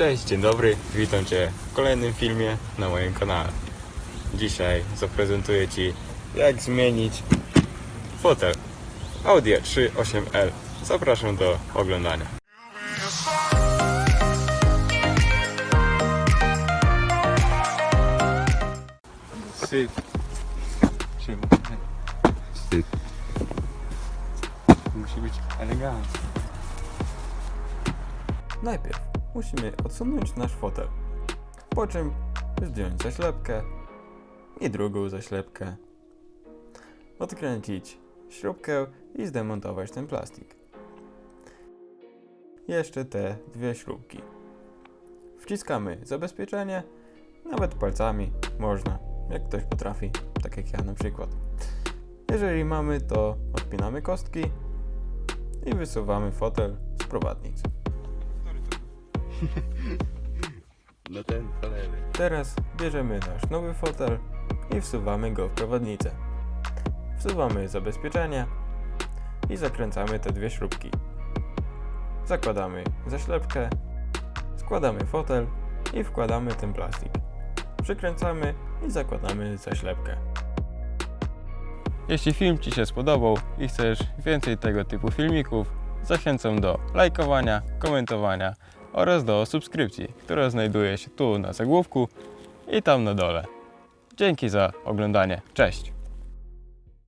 Cześć, dzień dobry, witam Cię w kolejnym filmie na moim kanale. Dzisiaj zaprezentuję Ci jak zmienić fotel Audi 38L. Zapraszam do oglądania. Syp. Wstyd. Musi być elegancko. Najpierw musimy odsunąć nasz fotel, po czym zdjąć zaślepkę i drugą zaślepkę, odkręcić śrubkę i zdemontować ten plastik. Jeszcze te dwie śrubki. Wciskamy zabezpieczenie, nawet palcami można, jak ktoś potrafi, tak jak ja na przykład. Jeżeli mamy, to odpinamy kostki i wysuwamy fotel z prowadnic. No ten, lewej. Teraz bierzemy nasz nowy fotel i wsuwamy go w prowadnicę. Wsuwamy zabezpieczenie i zakręcamy te dwie śrubki. Zakładamy zaślepkę, składamy fotel i wkładamy ten plastik. Przykręcamy i zakładamy zaślepkę. Jeśli film Ci się spodobał i chcesz więcej tego typu filmików, zachęcam do lajkowania, komentowania oraz do subskrypcji, która znajduje się tu na zagłówku i tam na dole. Dzięki za oglądanie. Cześć!